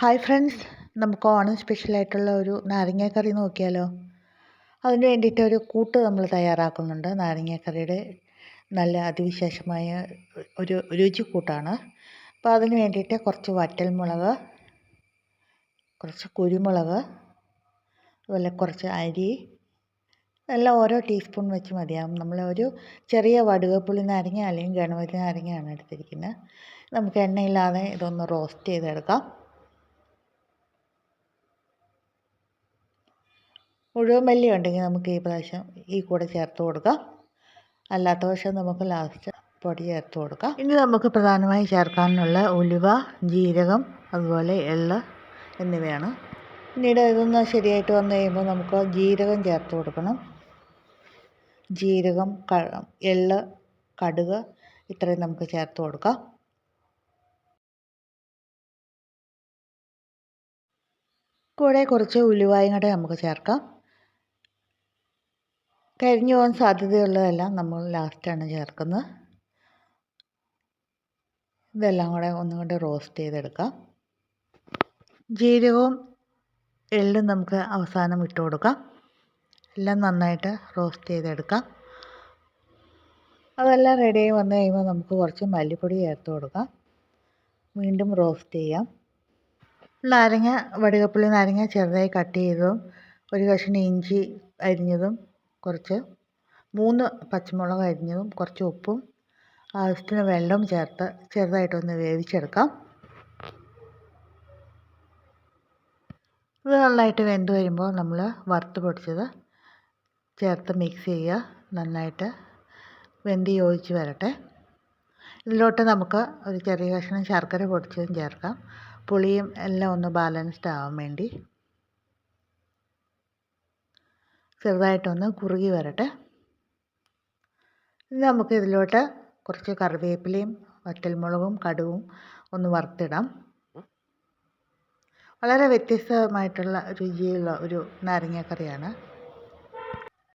Hi friends നമുക്ക് ഓണം സ്പെഷ്യലായിട്ടുള്ള ഒരു നാരങ്ങാക്കറി നോക്കിയാലോ? അതിന് വേണ്ടിയിട്ട് ഒരു കൂട്ട് നമ്മൾ തയ്യാറാക്കുന്നുണ്ട്. നാരങ്ങാക്കറിയുടെ നല്ല അതിവിശേഷമായ ഒരു രുചി കൂട്ടാണ്. അപ്പോൾ അതിന് വേണ്ടിയിട്ട് കുറച്ച് വറ്റൽമുളക് കുറച്ച് കുരുമുളക് അതുപോലെ കുറച്ച് അരി എല്ലാം ഓരോ ടീസ്പൂൺ വെച്ച് മതിയാവും. നമ്മൾ ഒരു ചെറിയ വടുകപ്പുളി നാരങ്ങ അല്ലെങ്കിൽ ഗണപതി നാരങ്ങയാണ് എടുത്തിരിക്കുന്നത്. നമുക്ക് എണ്ണയില്ലാതെ ഇതൊന്ന് റോസ്റ്റ് ചെയ്തെടുക്കാം. മുഴുവൻ മല്ലി ഉണ്ടെങ്കിൽ നമുക്ക് ഈ പ്രാവശ്യം ഈ കൂടെ ചേർത്ത് കൊടുക്കാം. അല്ലാത്ത പക്ഷം നമുക്ക് ലാസ്റ്റ് പൊടി ചേർത്ത് കൊടുക്കാം. ഇനി നമുക്ക് പ്രധാനമായി ചേർക്കാനുള്ള ഉലുവ ജീരകം അതുപോലെ എള്ള് എന്നിവയാണ്. പിന്നീട് ഇതൊന്ന് ശരിയായിട്ട് വന്നു കഴിയുമ്പോൾ നമുക്ക് ജീരകം ചേർത്ത് കൊടുക്കണം. ജീരകം ക എള്ള് കടുക് ഇത്രയും നമുക്ക് ചേർത്ത് കൊടുക്കാം. കൂടെ കുറച്ച് ഉലുവായും കൂടെ നമുക്ക് ചേർക്കാം. കരിഞ്ഞു പോകാൻ സാധ്യതയുള്ളതെല്ലാം നമ്മൾ ലാസ്റ്റാണ് ചേർക്കുന്നത്. ഇതെല്ലാം കൂടെ ഒന്നും കൂടെ റോസ്റ്റ് ചെയ്തെടുക്കാം. ജീരകവും എള്ളും നമുക്ക് അവസാനം ഇട്ട് കൊടുക്കാം. എല്ലാം നന്നായിട്ട് റോസ്റ്റ് ചെയ്തെടുക്കാം. അതെല്ലാം റെഡിയായി വന്നു കഴിയുമ്പോൾ നമുക്ക് കുറച്ച് മല്ലിപ്പൊടി ചേർത്ത് കൊടുക്കാം. വീണ്ടും റോസ്റ്റ് ചെയ്യാം. നാരങ്ങ വടുകപ്പുളി നാരങ്ങ ചെറുതായി കട്ട് ചെയ്തതും ഒരു കഷ്ണം ഇഞ്ചി അരിഞ്ഞതും കുറച്ച് മൂന്ന് പച്ചമുളക് അരിഞ്ഞതും കുറച്ച് ഉപ്പും ആവശ്യത്തിന് വെള്ളവും ചേർത്ത് ചെറുതായിട്ടൊന്ന് വേവിച്ചെടുക്കാം. ഇത് നന്നായിട്ട് വെന്ത് വരുമ്പോൾ നമ്മൾ വറുത്ത് പൊടിച്ചത് ചേർത്ത് മിക്സ് ചെയ്യുക. നന്നായിട്ട് വെന്ത് യോജിച്ച് വരട്ടെ. ഇതിലോട്ട് നമുക്ക് ഒരു ചെറിയ കഷ്ണം ശർക്കര പൊടിച്ചതും ചേർക്കാം. പുളിയും എല്ലാം ഒന്ന് ബാലൻസ്ഡ് ആവാൻ വേണ്ടി. ചെറുതായിട്ടൊന്ന് കുറുകി വരട്ടെ. ഇനി നമുക്ക് ഇതിലോട്ട് കുറച്ച് കറിവേപ്പിലയും വറ്റൽമുളകും കടുവും ഒന്ന് വറുത്തിടാം. വളരെ വ്യത്യസ്തമായിട്ടുള്ള രുചിയുള്ള ഒരു നാരങ്ങാക്കറിയാണ്.